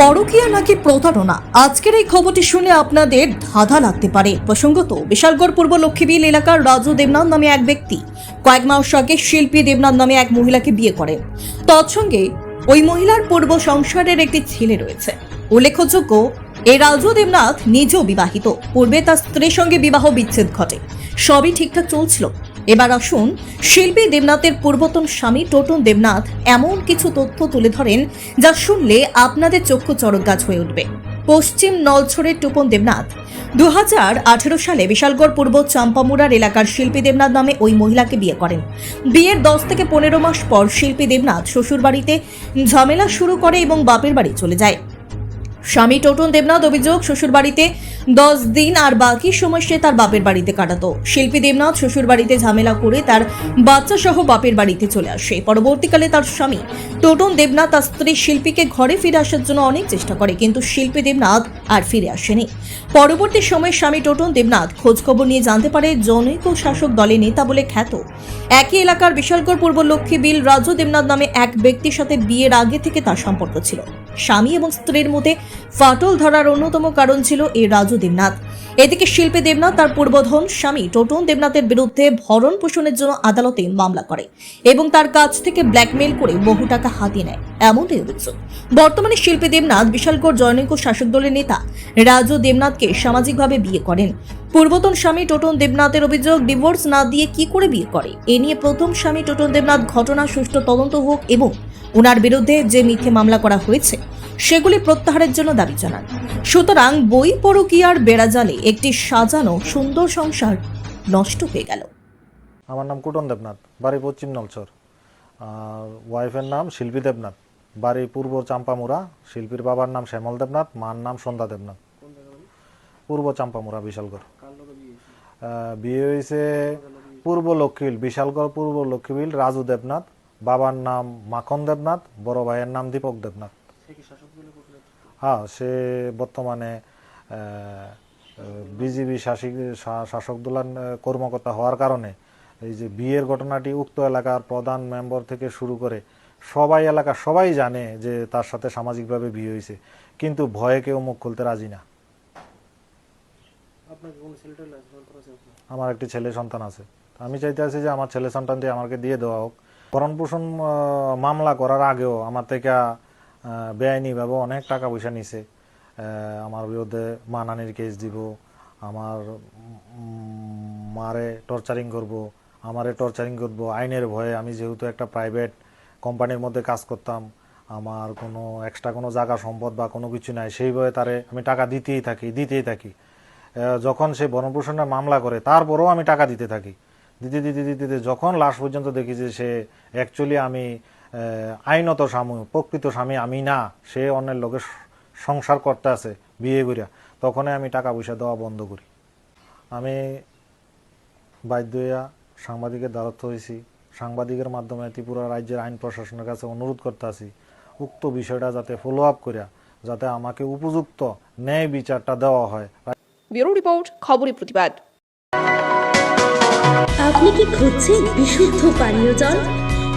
পরকীয়া নাকি প্রতারণা? আজকের এই খবরটি শুনে আপনাদের ধাঁধা লাগতে পারে। প্রসঙ্গত, বিশালগড় পূর্ব লক্ষ্মীবিল এলাকার রাজু দেবনাথ নামে এক ব্যক্তি কয়েক মাস আগে শিল্পী দেবনাথ নামে এক মহিলাকে বিয়ে করেন তৎসঙ্গে, ওই মহিলার পূর্ব সংসারের একটি ছেলে রয়েছে। উল্লেখযোগ্য, এই রাজু দেবনাথ নিজেও বিবাহিত। পূর্বে তার স্ত্রীর সঙ্গে বিবাহ বিচ্ছেদ ঘটে। সবই ঠিকঠাক চলছিল। এবার আসুন, শিল্পী দেবনাথের পূর্বতন স্বামী টোটন দেবনাথ এমন কিছু তথ্য তুলে ধরেন যা শুনলে আপনাদের চক্ষু চড়ক গাছ হয়ে উঠবে। পশ্চিম নলছড়ের টোপন দেবনাথ দু হাজার আঠেরো সালে বিশালগড় পূর্ব চাম্পামুড়ার এলাকার শিল্পী দেবনাথ নামে ওই মহিলাকে বিয়ে করেন। বিয়ের দশ থেকে পনেরো মাস পর শিল্পী দেবনাথ শ্বশুরবাড়িতে ঝামেলা শুরু করে এবং বাপের বাড়ি চলে যায়। স্বামী টোটন দেবনাথ অভিযোগ, শ্বশুরবাড়িতে দশ দিন আর বাকি সময় সে তার বাপের বাড়িতে কাটাতো। শিল্পী দেবনাথ শ্বশুর বাড়িতে ঝামেলা করে তার বাচ্চা সহ বাপের বাড়িতে চলে আসে। পরবর্তীকালে তার স্বামী টোটন দেবনাথ তার স্ত্রী শিল্পীকে ঘরে ফিরে আসার জন্য অনেক চেষ্টা করে, কিন্তু শিল্পী দেবনাথ আর ফিরে আসেনি। পরবর্তী সময়ে স্বামী টোটন দেবনাথ খোঁজখবর নিয়ে জানতে পারে, জনৈক শাসক দলের নেতা বলে খ্যাত। একই এলাকার বিশালগড় পূর্ব লক্ষ্মী বিল রাজু দেবনাথ নামে এক ব্যক্তির সাথে বিয়ের আগে থেকে তার সম্পর্ক ছিল। স্বামী এবং স্ত্রীর মধ্যে ফাটল ধরার অন্যতম কারণ ছিল এই রাজু দেবনাথ। এদিকে শিল্পী দেবনাথ তার পূর্বধন স্বামী টোটন দেবনাথের বিরুদ্ধে ভরণ পোষণের জন্য আদালতে মামলা করে এবং তার কাছ থেকে ব্ল্যাকমেল করে বহু টাকা হাতিয়ে নেয়। এমনটাই অভিযোগ। বর্তমানে শিল্পী দেবনাথ, বিশালগড় জনৈক শাসক দলের নেতা রাজু দেবনাথকে সামাজিকভাবে বিয়ে করেন। পূর্বতন স্বামী টোটন দেবনাথের অভিযোগ, ডিভোর্স না দিয়ে কি করে বিয়ে করে? এ নিয়ে প্রথম স্বামী টোটন দেবনাথ ঘটনা, সুষ্ঠু তদন্ত হোক এবং ওনার বিরুদ্ধে যে মিথ্যে মামলা করা হয়েছে সেগুলি প্রত্যাহারের জন্য দাবি জানান। সুতরাং বই পরকীয়ার বেড়াজালে একটি সাজানো সুন্দর সংসার নষ্ট হয়ে গেল। আমার নাম কুটন দেবনাথ, বাড়ি পশ্চিম নলচর আর ওয়াইফের নাম শিল্পী দেবনাথ, বাড়ি পূর্ব চাম্পামুড়া, শিল্পীর বাবার নাম শ্যামল দেবনাথ, মার নাম সন্ধ্যা দেবনাথ। পূর্ব চাম্পামুড়া, বিশালগড়। বিয়ে হয়েছে পূর্ব লক্ষ্মীল বিশালগড় পূর্ব লক্ষ্মীবিল, রাজু দেবনাথ, বাবার নাম মাখন দেবনাথ, বড় ভাইয়ের নাম দীপক দেবনাথ। হ্যাঁ সে বর্তমানে বিজেপি শাসিক শাসক দলের কর্মকর্তা হওয়ার কারণে এই যে বিয়ের ঘটনাটি উক্ত এলাকার প্রধান মেম্বার থেকে শুরু করে সবাই এলাকা সবাই জানে যে তার সাথে সামাজিকভাবে বিয়ে হয়েছে। কিন্তু ভয়ে কেউ মুখ খুলতে রাজি না। আমার একটি ছেলে সন্তান আছে। আমি চাইতে আছি যে আমার ছেলে সন্তানটি আমাকে দিয়ে দেওয়া হোক। ভরণ পোষণ মামলা করার আগেও আমার থেকে বেআইনিভাবে অনেক টাকা পয়সা নিছে। আমার বিরুদ্ধে মানানির কেস দিব, আমার মারে টর্চারিং করব, আমারে টর্চারিং করব। আইনের ভয়ে আমি যেহেতু একটা প্রাইভেট কোম্পানির মধ্যে কাজ করতাম, আমার কোনো এক্সট্রা কোনো জায়গা সম্পদ বা কোনো কিছু নাই, সেই ভয়ে তারে আমি টাকা দিতেই থাকি দিতেই থাকি। যখন সে বনপ্রসন্নের মামলা করে, তারপরেও আমি টাকা দিতে থাকি। দিতে দিতে দিতে দিতে, যখন লাস্ট পর্যন্ত দেখি যে সে অ্যাকচুয়ালি আমি আইনত স্বামী প্রকৃত স্বামী আমি না সে অন্যের লোকের সংসার করতে আছে বিয়ে করিয়া তখনই আমি টাকা পয়সা দেওয়া বন্ধ করি। আমি বাধ্য হইয়া সাংবাদিকের দ্বারস্থ হয়েছি সাংবাদিকের মাধ্যমে ত্রিপুরা রাজ্যের আইন প্রশাসনের কাছে অনুরোধ করতে আছি। উক্ত বিষয়টা যাতে ফলো আপ করিয়া যাতে আমাকে উপযুক্ত ন্যায় বিচারটা দেওয়া হয়। ব্যুরো রিপোর্ট খবরের প্রতিবাদ। আপনি কি খুঁজছেন বিশুদ্ধ পানীয় জল?